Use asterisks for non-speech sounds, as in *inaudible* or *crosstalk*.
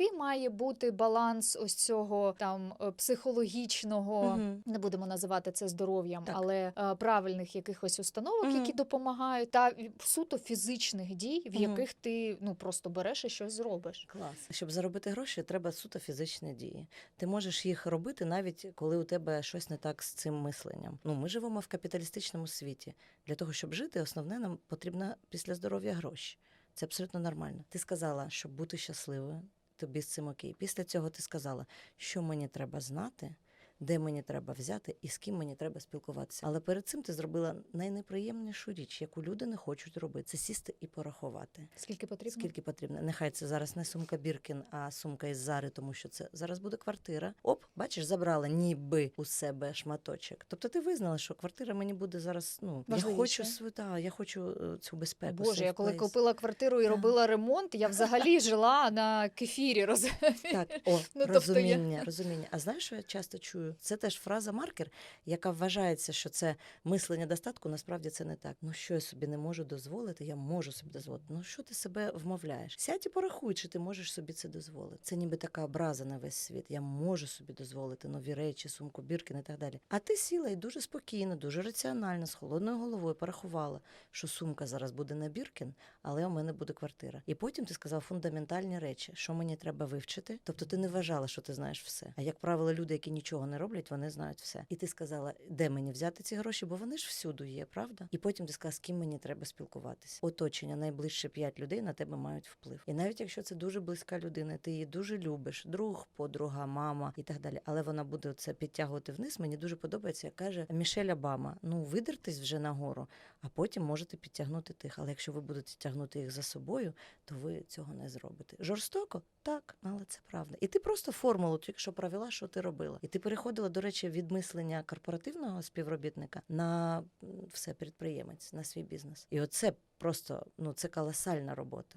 Який має бути баланс ось цього там е, психологічного, Мгм. не будемо називати це здоров'ям, Так. але е, правильних якихось установок, Мгм. які допомагають, та суто фізичних дій, в Мгм. яких ти ну просто береш і щось зробиш. Клас. Щоб заробити гроші, треба суто фізичні дії. Ти можеш їх робити навіть коли у тебе щось не так з цим мисленням. Ну, ми живемо в капіталістичному світі. Для того, щоб жити, основне нам потрібно після здоров'я гроші. Це абсолютно нормально. Ти сказала, щоб бути щасливою, тобі з цим окей. Після цього ти сказала, що мені треба знати. Де мені треба взяти і з ким мені треба спілкуватися. Але перед цим ти зробила найнеприємнішу річ, яку люди не хочуть робити, це сісти і порахувати. Скільки потрібно? Скільки потрібно? Нехай це зараз не сумка Біркін, а сумка із Зари, тому що це зараз буде квартира. Оп, бачиш, забрала ніби у себе шматочок. Тобто ти визнала, що квартира мені буде зараз. Ну я хочу свою, та, я хочу цю безпеку. Боже, я коли place. купила квартиру і Так. робила ремонт, я взагалі *laughs* жила на кефірі. розумієш? Так, *laughs* о, Ну, тобто я- розуміння, розуміння. А знаєш, що я часто чую? Це теж фраза маркер, яка вважається, що це мислення достатку. Насправді це не так. Ну що я собі не можу дозволити? Я можу собі дозволити. Ну що ти себе вмовляєш? Сядь і порахуй, чи ти можеш собі це дозволити. Це ніби така образа на весь світ. Я можу собі дозволити нові речі, сумку, біркін і так далі. А ти сіла і дуже спокійно, дуже раціонально, з холодною головою порахувала, що сумка зараз буде на біркін, але у мене буде квартира. І потім ти сказав фундаментальні речі, що мені треба вивчити. Тобто ти не вважала, що ти знаєш все. А як правило, люди, які нічого не роблять, вони знають все. І ти сказала, де мені взяти ці гроші, бо вони ж всюди є, правда? І потім ти сказала, з ким мені треба спілкуватися. Оточення найближче п'ять людей на тебе мають вплив. І навіть якщо це дуже близька людина, ти її дуже любиш, друг, подруга, мама і так далі. Але вона буде це підтягувати вниз. Мені дуже подобається, як каже Мішель Обама. Ну видертесь вже нагору, а потім можете підтягнути тих. Але якщо ви будете тягнути їх за собою, то ви цього не зробите. Жорстоко? Так, але це правда. І ти просто формулу тільки що провела, що ти робила. І ти переходила, до речі, від мислення корпоративного співробітника на все підприємець, на свій бізнес. І оце просто ну це колосальна робота.